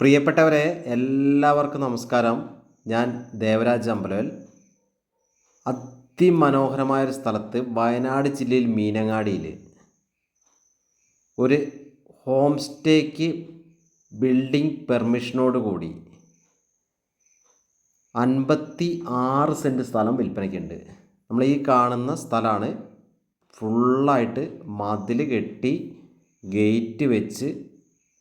പ്രിയപ്പെട്ടവരെ എല്ലാവർക്കും നമസ്കാരം. ഞാൻ ദേവരാജ് അമ്പലവൽ. അതിമനോഹരമായൊരു സ്ഥലത്ത് വയനാട് ജില്ലയിൽ മീനങ്ങാടിയിൽ ഒരു ഹോം സ്റ്റേക്ക് ബിൽഡിംഗ് പെർമിഷനോട് കൂടി അൻപത്തി ആറ് സെന്റ് സ്ഥലം വിൽപ്പനയ്ക്കുണ്ട്. നമ്മൾ ഈ കാണുന്ന സ്ഥലമാണ് ഫുള്ളായിട്ട് മതിൽ കെട്ടി ഗേറ്റ് വെച്ച്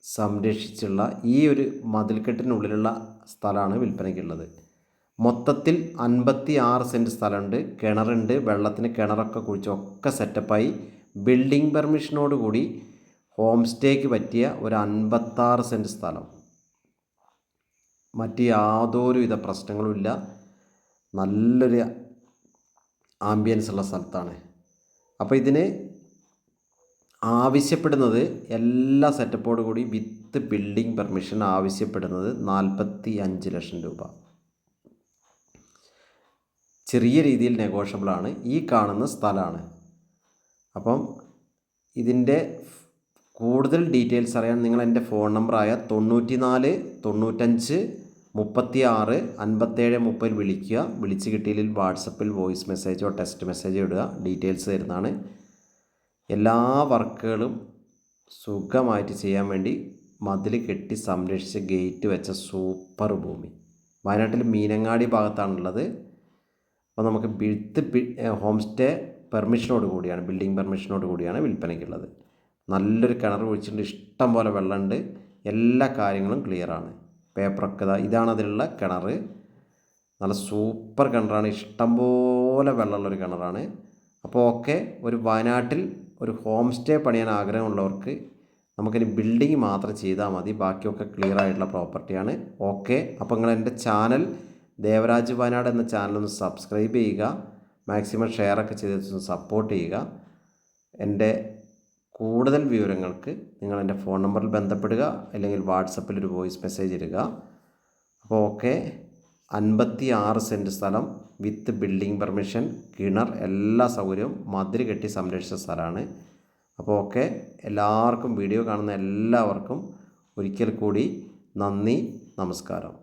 സംരക്ഷിച്ചുള്ള ഈ ഒരു മതിൽക്കെട്ടിനുള്ളിലുള്ള സ്ഥലമാണ് വിൽപ്പനയ്ക്കുള്ളത് മൊത്തത്തിൽ അൻപത്തി ആറ് സെന്റ് സ്ഥലമുണ്ട്. കിണറുണ്ട്. വെള്ളത്തിന് കിണറൊക്കെ കുഴിച്ചൊക്കെ സെറ്റപ്പായി. ബിൽഡിംഗ് പെർമിഷനോട് കൂടി ഹോം സ്റ്റേക്ക് പറ്റിയ ഒരു അൻപത്താറ് സെന്റ് സ്ഥലം. മറ്റ് യാതൊരുവിധ പ്രശ്നങ്ങളുമില്ല നല്ലൊരു ആംബിയൻസ് ഉള്ള സ്ഥലത്താണ്. അപ്പോൾ ഇതിന് ആവശ്യപ്പെടുന്നത് എല്ലാ സെറ്റപ്പോടു കൂടി വിത്ത് ബിൽഡിംഗ് പെർമിഷൻ ആവശ്യപ്പെടുന്നത് നാൽപ്പത്തി അഞ്ച് ലക്ഷം രൂപ. ചെറിയ രീതിയിൽ നെഗോഷ്യബിളാണ് ഈ കാണുന്ന സ്ഥലമാണ് അപ്പം ഇതിന്റെ കൂടുതൽ ഡീറ്റെയിൽസ് അറിയാൻ നിങ്ങൾ എന്റെ ഫോൺ നമ്പറായ തൊണ്ണൂറ്റി നാല് തൊണ്ണൂറ്റഞ്ച് മുപ്പത്തി ആറ് അൻപത്തേഴ് മുപ്പതിൽ വിളിക്കുക. വിളിച്ച് കിട്ടിയില്ലെങ്കിൽ വാട്സപ്പിൽ വോയിസ് മെസ്സേജോ ടെക്സ്റ്റ് മെസ്സേജോ ഇടുക. ഡീറ്റെയിൽസ് തരുന്നതാണ്. എല്ലാ വർക്കുകളും സുഖമായിട്ട് ചെയ്യാൻ വേണ്ടി മതിൽ കെട്ടി സംരക്ഷിച്ച് ഗേറ്റ് വെച്ച സൂപ്പർ ഭൂമി. വയനാട്ടിൽ മീനങ്ങാടി ഭാഗത്താണുള്ളത്. അപ്പോൾ നമുക്ക് വിത്ത് ഹോം സ്റ്റേ പെർമിഷനോട് കൂടിയാണ് ബിൽഡിംഗ് പെർമിഷനോട് കൂടിയാണ് വിൽപ്പനയ്ക്കുള്ളത് നല്ലൊരു കിണർ കുഴിച്ചിട്ടുണ്ട് ഇഷ്ടം പോലെ വെള്ളമുണ്ട്. എല്ലാ കാര്യങ്ങളും ക്ലിയറാണ്. പേപ്പറൊക്കെ ഇതാണ് അതിലുള്ള കിണർ. നല്ല സൂപ്പർ കിണറാണ് ഇഷ്ടം പോലെ വെള്ളമുള്ളൊരു കിണറാണ്. അപ്പോൾ ഓക്കെ ഒരു വയനാട്ടിൽ ഒരു ഹോം സ്റ്റേ പണിയാൻ ആഗ്രഹമുള്ളവർക്ക് നമുക്കിനി ബിൽഡിംഗ് മാത്രം ചെയ്താൽ മതി. ബാക്കിയൊക്കെ ക്ലിയർ ആയിട്ടുള്ള പ്രോപ്പർട്ടിയാണ് ഓക്കെ അപ്പോൾ നിങ്ങൾ എന്റെ ചാനൽ ദേവരാജ് വയനാട് എന്ന ചാനൽ ഒന്ന് സബ്സ്ക്രൈബ് ചെയ്യുക. മാക്സിമം ഷെയറൊക്കെ ചെയ്ത് സപ്പോർട്ട് ചെയ്യുക. എന്റെ കൂടുതൽ വിവരങ്ങൾക്ക് നിങ്ങൾ എന്റെ ഫോൺ നമ്പറിൽ ബന്ധപ്പെടുക. അല്ലെങ്കിൽ വാട്സപ്പിൽ ഒരു വോയിസ് മെസ്സേജ് ഇടുക. അപ്പോൾ ഓക്കെ അൻപത്തി ആറ് സെന്റ് സ്ഥലം വിത്ത് ബിൽഡിംഗ് പെർമിഷൻ കിണർ എല്ലാ സൗകര്യവും മതിൽ കെട്ടി സംരക്ഷിച്ച സ്ഥലമാണ്. അപ്പോൾ ഓക്കെ എല്ലാവർക്കും വീഡിയോ കാണുന്ന എല്ലാവർക്കും ഒരിക്കൽ കൂടി നന്ദി നമസ്കാരം.